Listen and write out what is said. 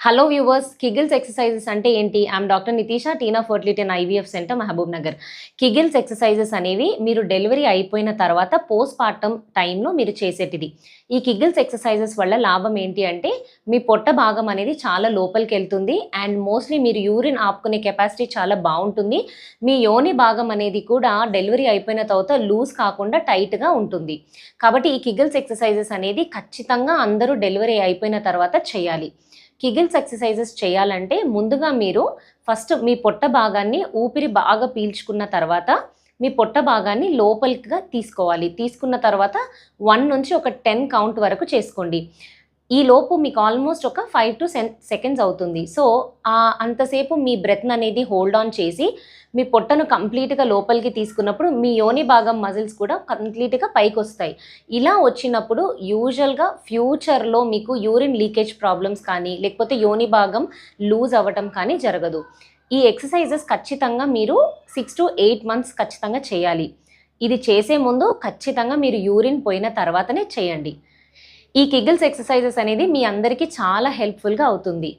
Hello viewers కిగిల్స్ exercises అంటే ఏంటి? I'm doctor Nitisha Teena fertility and IVF centre Mahbub Nagar Kegels exercises అనేవి మీరు delivery అయిపోయిన తర్వాత పోస్ట్ పార్టమ్ టైంలో మీరు చేసేటిది. ఈ కిగిల్స్ ఎక్సర్సైజెస్ వల్ల లాభం ఏంటి అంటే మీ పొట్ట భాగం అనేది చాలా లోపలికి వెళ్తుంది అండ్ మోస్ట్లీ మీరు యూరిన్ ఆపుకునే కెపాసిటీ చాలా బాగుంటుంది. మీ యోని భాగం అనేది కూడా డెలివరీ అయిపోయిన తర్వాత లూజ్ కాకుండా టైట్గా ఉంటుంది. కాబట్టి ఈ కిగిల్స్ ఎక్సర్సైజెస్ అనేది ఖచ్చితంగా అందరూ డెలివరీ అయిపోయిన తర్వాత చేయాలి. కిగిల్స్ ఎక్సర్సైజెస్ చేయాలంటే ముందుగా మీరు ఫస్ట్ మీ పొట్ట భాగాన్ని ఊపిరి బాగా పీల్చుకున్న తర్వాత మీ పొట్ట భాగాన్ని లోపలిగా తీసుకోవాలి. తీసుకున్న తర్వాత వన్ నుంచి ఒక టెన్ కౌంట్ వరకు చేసుకోండి. ఈ లోపు మీకు ఆల్మోస్ట్ ఒక ఫైవ్ టు సెకండ్స్ అవుతుంది. సో ఆ అంతసేపు మీ బ్రెత్ అనేది హోల్డ్ ఆన్ చేసి మీ పొట్టను కంప్లీట్గా లోపలికి తీసుకున్నప్పుడు మీ యోని భాగం మజిల్స్ కూడా కంప్లీట్గా పైకి వస్తాయి. ఇలా వచ్చినప్పుడు యూజువల్గా ఫ్యూచర్లో మీకు యూరిన్ లీకేజ్ ప్రాబ్లమ్స్ కానీ లేకపోతే యోని భాగం లూజ్ అవ్వటం కానీ జరగదు. ఈ ఎక్సర్సైజెస్ ఖచ్చితంగా మీరు సిక్స్ టు ఎయిట్ మంత్స్ ఖచ్చితంగా చేయాలి. ఇది చేసే ముందు ఖచ్చితంగా మీరు యూరిన్ పోయిన తర్వాతనే చేయండి. ఈ కిగిల్స్ ఎక్సర్సైజెస్ అనేది మీ అందరికీ చాలా హెల్ప్ఫుల్గా అవుతుంది.